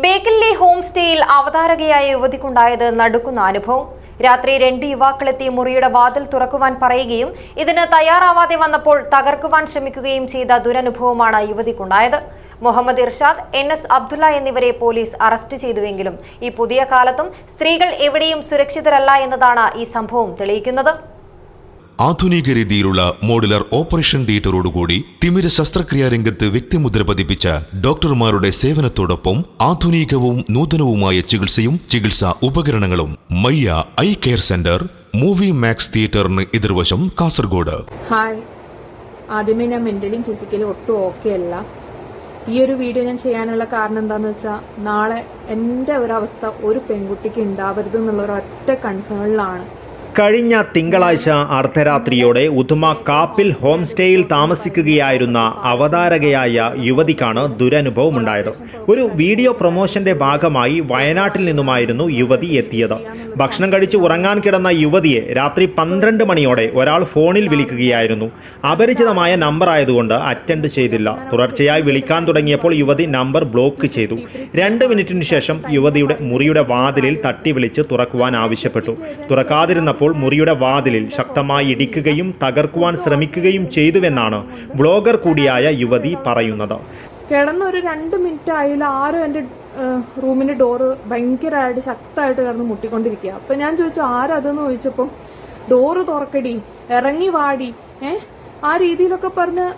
ബേക്കലിലെ home സ്റ്റേയിൽ അവതാരകയായ യുവതിക്കുണ്ടായത് നടുക്കുന്ന അനുഭവം. രാത്രി രണ്ട് യുവാക്കളെത്തി മുറിയുടെ വാതിൽ തുറക്കുവാൻ പറയുകയും ഇതിന് തയ്യാറാവാതെ വന്നപ്പോൾ തകർക്കുവാൻ ശ്രമിക്കുകയും ചെയ്ത ദുരനുഭവമാണ് യുവതിക്കുണ്ടായത്. മുഹമ്മദ് ഇർഷാദ് എൻ എസ് അബ്ദുള്ള എന്നിവരെ പോലീസ് അറസ്റ്റ് ചെയ്തുവെങ്കിലും ഈ പുതിയ കാലത്തും സ്ത്രീകൾ എവിടെയും സുരക്ഷിതരല്ല എന്നതാണ് ഈ സംഭവം തെളിയിക്കുന്നത്. ആധുനിക രീതിയിലുള്ള മോഡുലർ ഓപ്പറേഷൻ തിയേറ്ററോടുകൂടി തിമിര ശസ്ത്രക്രിയാ രംഗത്ത് വ്യക്തിമുദ്ര പതിപ്പിച്ച ഡോക്ടർമാരുടെ സേവനത്തോടൊപ്പം ആധുനികവും നൂതനവുമായ ചികിത്സയും ചികിത്സാ ഉപകരണങ്ങളും Mayya eye care centre movie max തിയേറ്ററിന് എതിർവശം കാസർഗോഡ്. ഹായ്. ആദ്യമേ ഞാൻ മെന്റലിയും ഫിസിക്കലും ഒട്ടും ഓക്കെ അല്ല. ഈ ഒരു വീഡിയോ ഞാൻ ചെയ്യാനുള്ള കാരണം എന്താന്ന് വെച്ചാൽ നാളെ എന്റെ ഒരവസ്ഥ ഒരു പെൺകുട്ടിക്ക് ഉണ്ടാവരുത് എന്നുള്ള ഒരൊറ്റ കൺസേണിലാണ് കഴിഞ്ഞ തിങ്കളാഴ്ച അർദ്ധരാത്രിയോടെ ഉദുമ കാപ്പിൽ ഹോം സ്റ്റേയിൽ താമസിക്കുകയായിരുന്ന അവതാരകയായ യുവതിക്കാണ് ദുരനുഭവമുണ്ടായത്. ഒരു വീഡിയോ പ്രൊമോഷന്റെ ഭാഗമായി വയനാട്ടിൽ നിന്നുമായിരുന്നു യുവതി എത്തിയത്. ഭക്ഷണം കഴിച്ച് ഉറങ്ങാൻ കിടന്ന യുവതിയെ രാത്രി പന്ത്രണ്ട് മണിയോടെ ഒരാൾ ഫോണിൽ വിളിക്കുകയായിരുന്നു. അപരിചിതമായ നമ്പർ ആയതുകൊണ്ട് അറ്റൻഡ് ചെയ്തില്ല. തുടർച്ചയായി വിളിക്കാൻ തുടങ്ങിയപ്പോൾ യുവതി നമ്പർ ബ്ലോക്ക് ചെയ്തു. രണ്ട് മിനിറ്റിനു ശേഷം യുവതിയുടെ മുറിയുടെ വാതിലിൽ തട്ടി വിളിച്ച് തുറക്കുവാൻ ആവശ്യപ്പെട്ടു. തുറക്കാതിരുന്നപ്പോൾ മുറിയുടെ വാതിലിൽ ശക്തമായി ഇടിക്കുകയും തകർക്കുവാൻ ശ്രമിക്കുകയും ചെയ്തുവെന്നാണ് ബ്ലോഗർ കൂടിയായ യുവതി പറയുന്നത്. കിടന്ന ഒരു രണ്ട് മിനിറ്റ് ആയില്ല ആരും എന്റെ റൂമിന്റെ ഡോറ് ഭയങ്കരമായിട്ട് ശക്തമായിട്ട് കിടന്ന് മുട്ടിക്കൊണ്ടിരിക്കുക അപ്പൊ ഞാൻ ചോദിച്ചു ആരതെന്ന് ചോദിച്ചപ്പം? ഡോറ് തുറക്കടി ഇറങ്ങി വാടി. ഏ? ആ രീതിയിലൊക്കെ പറഞ്ഞ്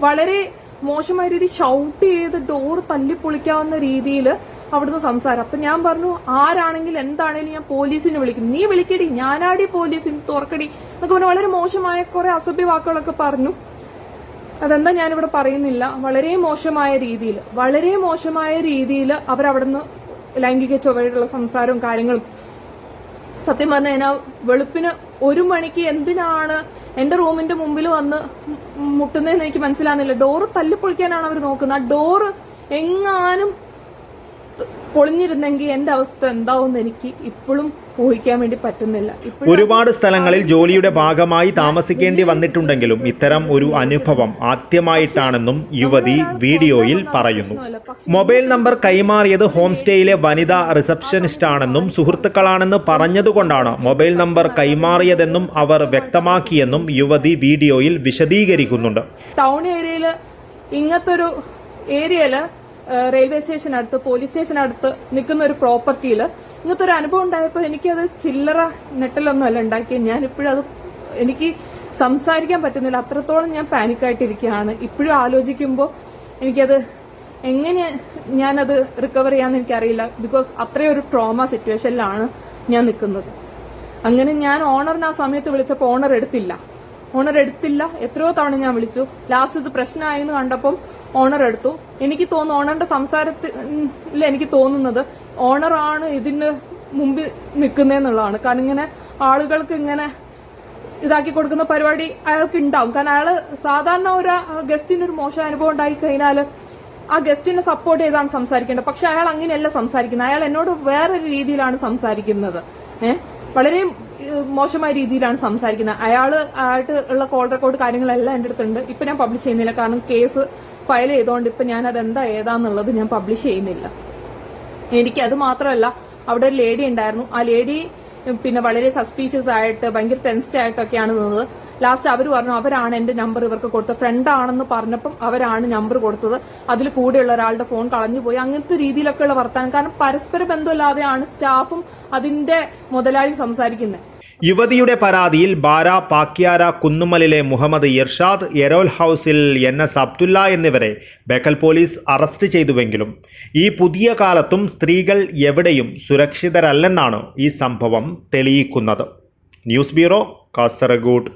വളരെ മോശമായ രീതി ഷൗട്ട് ചെയ്ത് ഡോറ് തല്ലിപ്പൊളിക്കാവുന്ന രീതിയിൽ അവിടുന്ന് സംസാരം. അപ്പൊ ഞാൻ പറഞ്ഞു ആരാണെങ്കിൽ എന്താണെങ്കിലും ഞാൻ പോലീസിനെ വിളിക്കും. നീ വിളിക്കടി ഞാനാടി പോലീസിന് തുറക്കടി എന്നൊക്കെ പറഞ്ഞു വളരെ മോശമായ കുറെ അസഭ്യ വാക്കുകളൊക്കെ പറഞ്ഞു. അതെന്താ ഞാനിവിടെ പറയുന്നില്ല. വളരെ മോശമായ രീതിയിൽ വളരെ മോശമായ രീതിയിൽ അവരവിടുന്ന് ലൈംഗിക ചൊവ്വയുള്ള സംസാരവും കാര്യങ്ങളും സത്യം പറഞ്ഞു കഴിഞ്ഞാൽ വെളുപ്പിന് ഒരു മണിക്ക് എന്തിനാണ് എന്റെ റൂമിന്റെ മുമ്പിൽ വന്ന് മുട്ടുന്നതെന്ന് എനിക്ക് മനസ്സിലാകുന്നില്ല ഡോറ് തല്ലിപ്പൊളിക്കാനാണ് അവർ നോക്കുന്നത്. ആ ഡോറ് എങ്ങാനും പൊളിഞ്ഞിരുന്നെങ്കിൽ എന്റെ അവസ്ഥ എന്താവും എനിക്ക് ഇപ്പോഴും ഊഹിക്കാൻ വേണ്ടി പറ്റുന്നില്ല. ഒരുപാട് സ്ഥലങ്ങളിൽ ജോലിയുടെ ഭാഗമായി താമസിക്കേണ്ടി വന്നിട്ടുണ്ടെങ്കിലും ഇത്തരം ഒരു അനുഭവം ആദ്യമായിട്ടാണെന്നും യുവതി വീഡിയോയിൽ പറയുന്നു. മൊബൈൽ നമ്പർ കൈമാറിയത് ഹോം സ്റ്റേയിലെ വനിതാ റിസപ്ഷനിസ്റ്റ് ആണെന്നും സുഹൃത്തുക്കളാണെന്ന് പറഞ്ഞതുകൊണ്ടാണ് മൊബൈൽ നമ്പർ കൈമാറിയതെന്നും അവർ വ്യക്തമാക്കിയെന്നും യുവതി വീഡിയോയിൽ വിശദീകരിക്കുന്നുണ്ട്. ടൗൺ ഏരിയയിൽ ഇങ്ങനത്തെ ഒരു ഏരിയയിൽ റെയിൽവേ സ്റ്റേഷൻ അടുത്ത് പോലീസ് സ്റ്റേഷൻ അടുത്ത് നിൽക്കുന്ന ഒരു പ്രോപ്പർട്ടിയിൽ ഇങ്ങനത്തെ ഒരു അനുഭവം ഉണ്ടായപ്പോൾ എനിക്കത് ചില്ലറ നെട്ടലൊന്നും അല്ല ഉണ്ടാക്കിയത്. ഞാൻ ഇപ്പോഴും അത് എനിക്ക് സംസാരിക്കാൻ പറ്റുന്നില്ല. അത്രത്തോളം ഞാൻ പാനിക്കായിട്ടിരിക്കുകയാണ്. ഇപ്പോഴും ആലോചിക്കുമ്പോൾ എനിക്കത് എങ്ങനെ ഞാനത് റിക്കവർ ചെയ്യാമെന്ന് എനിക്കറിയില്ല. ബിക്കോസ് അത്രയും ഒരു ട്രോമ സിറ്റുവേഷനിലാണ് ഞാൻ നിൽക്കുന്നത്. അങ്ങനെ ഞാൻ ഓണറിന് ആ സമയത്ത് വിളിച്ചപ്പോൾ ഓണർ എടുത്തില്ല. ഓണർ എടുത്തില്ല. എത്രയോ തവണ ഞാൻ വിളിച്ചു. ലാസ്റ്റ് ഇത് പ്രശ്നമായെന്ന് കണ്ടപ്പം ഓണർ എടുത്തു. എനിക്ക് തോന്നുന്നു ഓണറിന്റെ സംസാരത്തിൽ എനിക്ക് തോന്നുന്നത് ഓണറാണ് ഇതിന് മുമ്പിൽ നിൽക്കുന്നതെന്നുള്ളതാണ് കാരണം ഇങ്ങനെ ആളുകൾക്ക് ഇങ്ങനെ ഇതാക്കി കൊടുക്കുന്ന പരിപാടി അയാൾക്ക് ഉണ്ടാവും. കാരണം അയാൾ സാധാരണ ഒരു ഗസ്റ്റിന് ഒരു മോശം അനുഭവം ഉണ്ടായി കഴിഞ്ഞാൽ ആ ഗസ്റ്റിനെ സപ്പോർട്ട് ചെയ്താണ് സംസാരിക്കേണ്ടത്. പക്ഷെ അയാൾ അങ്ങനെയല്ല സംസാരിക്കുന്നത്. അയാൾ എന്നോട് വേറൊരു രീതിയിലാണ് സംസാരിക്കുന്നത്. ഏഹ് വളരെ മോശമായ രീതിയിലാണ് സംസാരിക്കുന്നത്. അയാൾ ആയിട്ട് ഉള്ള കോൾ റെക്കോർഡ് കാര്യങ്ങളെല്ലാം എന്റെ അടുത്തുണ്ട്. ഇപ്പം ഞാൻ പബ്ലിഷ് ചെയ്യുന്നില്ല. കാരണം കേസ് ഫയൽ ചെയ്തുകൊണ്ട് ഇപ്പം ഞാൻ അതെന്താ ഏതാന്നുള്ളത് ഞാൻ പബ്ലിഷ് ചെയ്യുന്നില്ല. എനിക്ക് അത് മാത്രമല്ല അവിടെ ഒരു ലേഡി ഉണ്ടായിരുന്നു. ആ ലേഡി പിന്നെ വളരെ സസ്പീഷ്യസ് ആയിട്ട് ഭയങ്കര ടെൻസ്ഡ് ആയിട്ടൊക്കെയാണ് നിന്നത്. ലാസ്റ്റ് അവർ പറഞ്ഞു അവരാണ് എന്റെ നമ്പർ ഇവർക്ക് കൊടുത്തത്. ഫ്രണ്ട് ആണെന്ന് പറഞ്ഞപ്പം അവരാണ് നമ്പർ കൊടുത്തത്. അതിൽ കൂടെയുള്ള ഒരാളുടെ ഫോൺ കളഞ്ഞുപോയി. അങ്ങനത്തെ രീതിയിലൊക്കെയുള്ള വർത്താനം. കാരണം പരസ്പര ബന്ധമില്ലാതെയാണ് സ്റ്റാഫും അതിന്റെ മുതലാളി സംസാരിക്കുന്നത്. യുവതിയുടെ പരാതിയിൽ ബാര പാക്യാര കുന്നുമലിലെ മുഹമ്മദ് ഇർഷാദ് എരോൽ ഹൗസിൽ എൻ എസ് അബ്ദുല്ല എന്നിവരെ ബേക്കൽ പോലീസ് അറസ്റ്റ് ചെയ്തുവെങ്കിലും ഈ പുതിയ കാലത്തും സ്ത്രീകൾ എവിടെയും സുരക്ഷിതരല്ലെന്നാണ് ഈ സംഭവം തെളിയിക്കുന്നത്. News bureau Kasaragod.